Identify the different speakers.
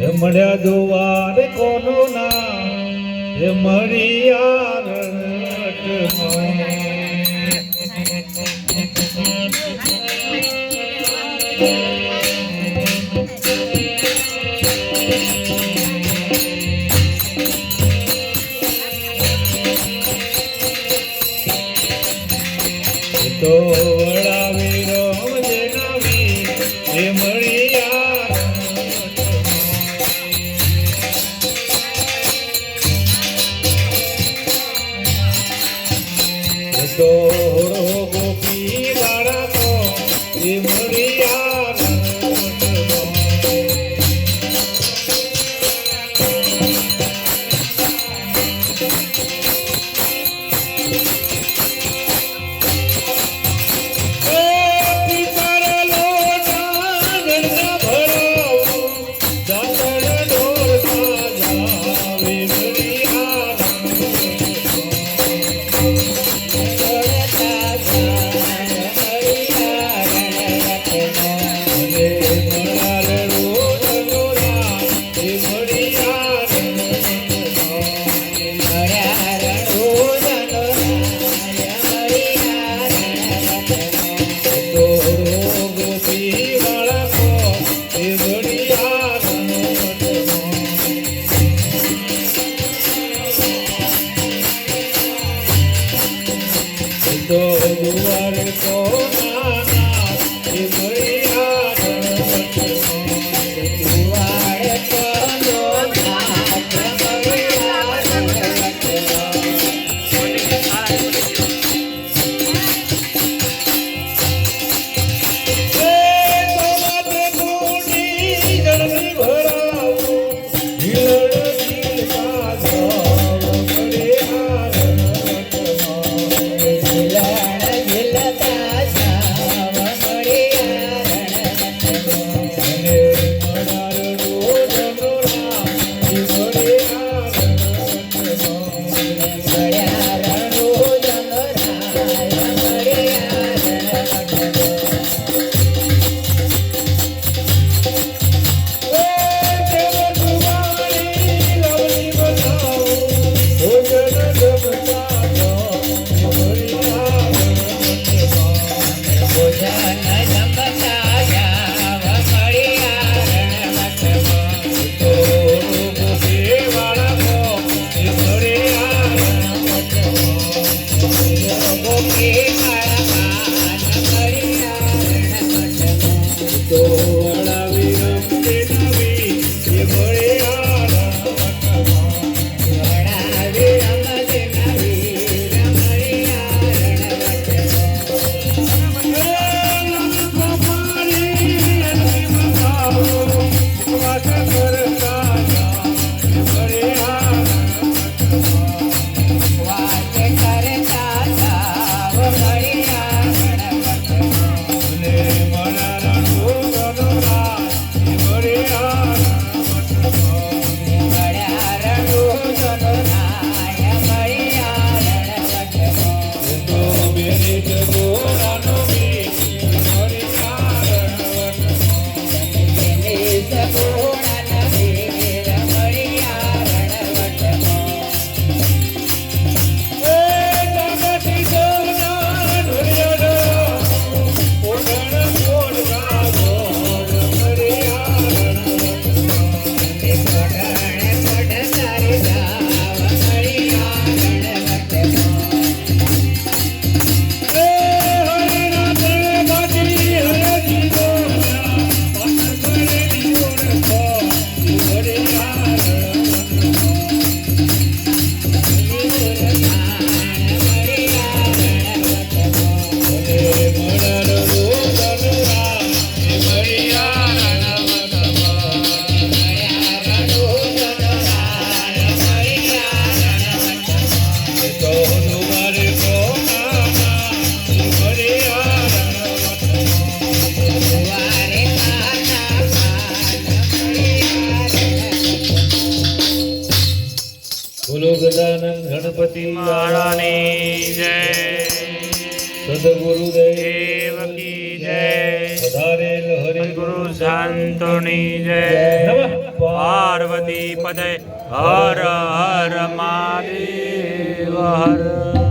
Speaker 1: હે મળ્યા જોવાર કોનો ના હે મરી તો ગોપી વાળા તો வெளியேறு બોલો ગજાનંદ ગણપતિ
Speaker 2: મહારાણી જય.
Speaker 1: સદગુરુદેવ
Speaker 2: કી જય.
Speaker 1: પધારેલ
Speaker 2: હરિગુરુ સંતોની જય.
Speaker 1: પાર્વતી
Speaker 2: પદે હર હર મહાદેવ હર.